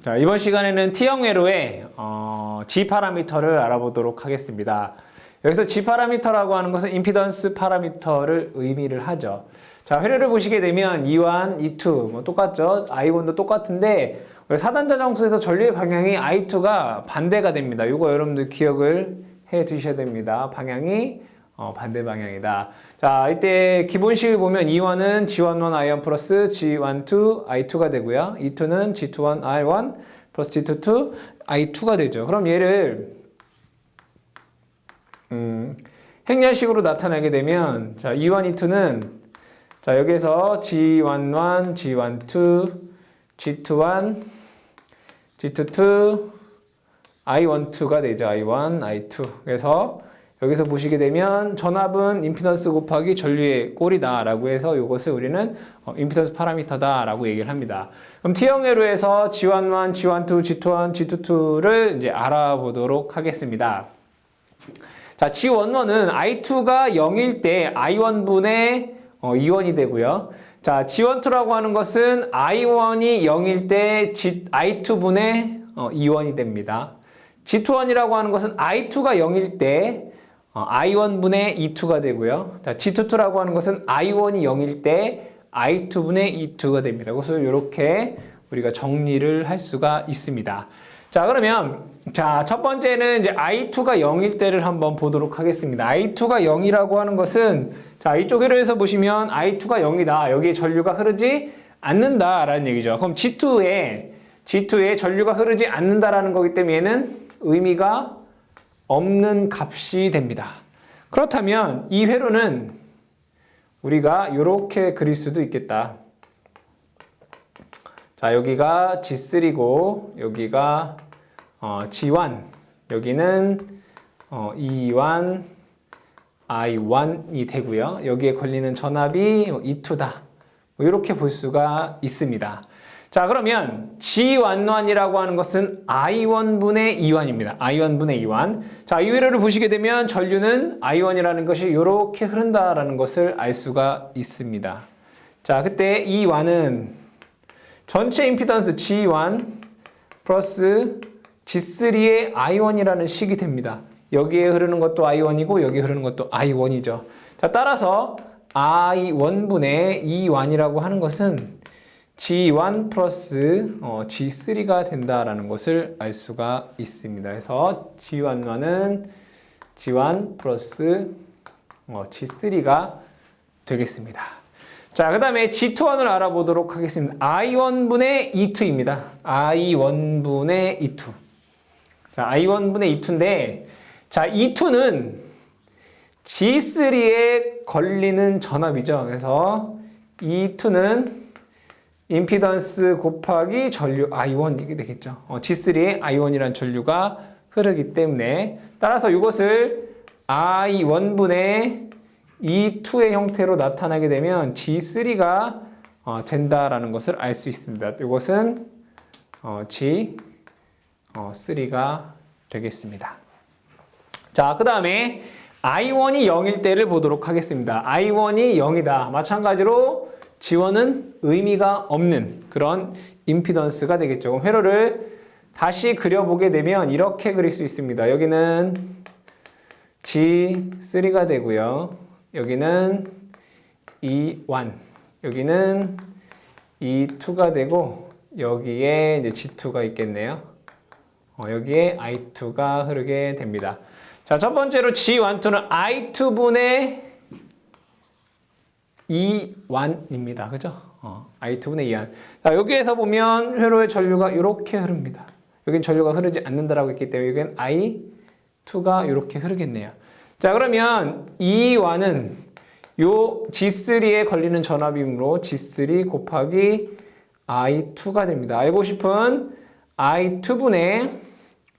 자, 이번 시간에는 T형 회로의 어, G 파라미터를 알아보도록 하겠습니다. 여기서 G 파라미터라고 하는 것은 임피던스 파라미터를 의미를 하죠. 자, 회로를 보시게 되면 E1, E2 뭐 똑같죠. I1도 똑같은데 사단자 정수에서 전류의 방향이 I2가 반대가 됩니다. 이거 여러분들 기억을 해 두셔야 됩니다. 방향이 어, 반대 방향이다. 자, 이때 기본식을 보면 E1은 G11 I1 플러스 G12 I2가 되고요. E2는 G21 I1 플러스 G22 I2가 되죠. 그럼 얘를 음, 행렬식으로 나타내게 되면 자, E1, E2는 자, 여기에서 G11, G12, G21, G22, I12가 되죠. I1, I2. 그래서 여기서 보시게 되면 전압은 임피던스 곱하기 전류의 꼴이다 라고 해서 이것을 우리는 어, 임피던스 파라미터다 라고 얘기를 합니다. 그럼 T형 회로에서 G11, G12, G21, G22를 이제 알아보도록 하겠습니다. 자, G11은 I2가 0일 때 I1분의 어, 2원이 되고요. 자, G12라고 하는 것은 I1이 0일 때 G, I2분의 어, 2원이 됩니다. G21이라고 하는 것은 I2가 0일 때 어, I1분의 2투가 되고요. 자, G22라고 하는 것은 I1이 0일 때 I2분의 2투가 됩니다. 그래서 이렇게 우리가 정리를 할 수가 있습니다. 자, 그러면 자, 첫 번째는 이제 I2가 0일 때를 한번 보도록 하겠습니다. I2가 0이라고 하는 것은 자, 이쪽 회로에서 보시면 I2가 0이다. 여기에 전류가 흐르지 않는다라는 얘기죠. 그럼 G2에 G2에 전류가 흐르지 않는다라는 거기 때문에 얘는 의미가 없는 값이 됩니다. 그렇다면 이 회로는 우리가 이렇게 그릴 수도 있겠다. 자, 여기가 G3고 여기가 어, G1, 여기는 어, E1, I1이 되고요. 여기에 걸리는 전압이 E2다. 뭐 이렇게 볼 수가 있습니다. 자, 그러면 G11이라고 하는 것은 I1분의 2원입니다. I1분의 2원. 자, 이 회로를 보시게 되면 전류는 I1이라는 것이 이렇게 흐른다라는 것을 알 수가 있습니다. 자, 그때 이 1은 전체 임피던스 G1 플러스 G3의 I1이라는 식이 됩니다. 여기에 흐르는 것도 I1이고 여기 흐르는 것도 I1이죠. 자, 따라서 I1분의 2원이라고 하는 것은 G1 플러스 어, G3가 된다라는 것을 알 수가 있습니다. 그래서 G11은 G1 플러스 어, G3가 되겠습니다. 자, 그 다음에 G21을 알아보도록 하겠습니다. I1분의 E2입니다. I1분의 E2. 자, I1분의 E2인데, 자, E2는 G3에 걸리는 전압이죠. 그래서 E2는 임피던스 곱하기 전류 I1 이게 되겠죠. 어, G3에 I1이란 전류가 흐르기 때문에 따라서 이것을 I1분의 E2의 형태로 나타나게 되면 G3가 어, 된다라는 것을 알 수 있습니다. 이것은 어, G3가 되겠습니다. 자, 그 다음에 I1이 0일 때를 보도록 하겠습니다. I1이 0이다. 마찬가지로 지원은 의미가 없는 그런 임피던스가 되겠죠. 회로를 다시 그려보게 되면 이렇게 그릴 수 있습니다. 여기는 G3가 되고요. 여기는 E1, 여기는 E2가 되고 여기에 이제 G2가 있겠네요. 어, 여기에 I2가 흐르게 됩니다. 자, 첫 번째로 G12는 I2분의 2완입니다. 그죠? 어, I2분의 2완. 자, 여기에서 보면 회로의 전류가 이렇게 흐릅니다. 여긴 전류가 흐르지 않는다라고 했기 때문에 여기는 I2가 이렇게 흐르겠네요. 자, 그러면 2완은 요 G3에 걸리는 전압이므로 G3 곱하기 I2가 됩니다. 알고 싶은 I2분의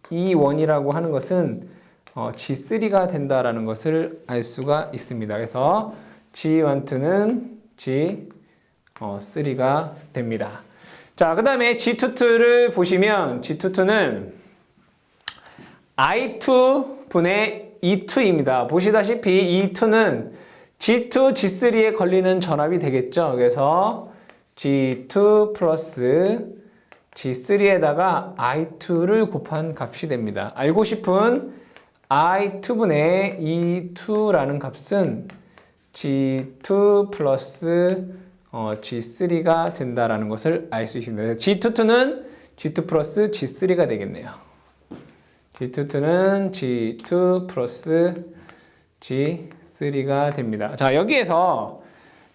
2원이라고 하는 것은 어, G3가 된다라는 것을 알 수가 있습니다. 그래서 G12는 G3가 됩니다. 자, 그 다음에 G22를 보시면 G22는 I2 분의 E2입니다. 보시다시피 E2는 G2, G3에 걸리는 전압이 되겠죠. 그래서 G2 플러스 G3에다가 I2를 곱한 값이 됩니다. 알고 싶은 I2분의 E2라는 값은 G2 플러스 어, G3가 된다라는 것을 알 수 있습니다. G22는 G2 플러스 G3가 되겠네요. G22는 G2 플러스 G3가 됩니다. 자, 여기에서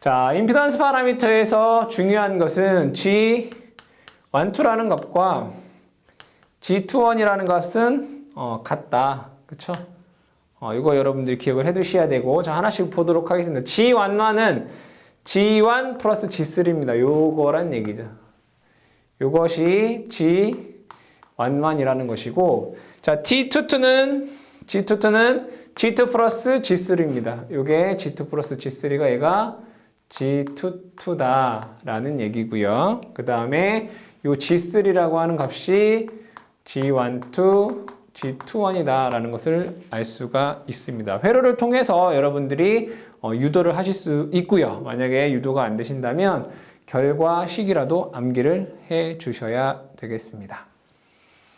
자, 임피던스 파라미터에서 중요한 것은 G12라는 값과 G21이라는 값은 어, 같다. 그쵸? 어, 이거 여러분들이 기억을 해 두셔야 되고, 자, 하나씩 보도록 하겠습니다. G11은 G1 플러스 G3입니다. 요거란 얘기죠. 요것이 G11이라는 것이고, 자, T22는, G22는 G2 플러스 G3입니다. 요게 G2 플러스 G3가 얘가 G22다라는 얘기고요. 그 다음에 요 G3라고 하는 값이 G12, G21이다라는 것을 알 수가 있습니다. 회로를 통해서 여러분들이 어, 유도를 하실 수 있고요. 만약에 유도가 안 되신다면 결과 식이라도 암기를 해 주셔야 되겠습니다.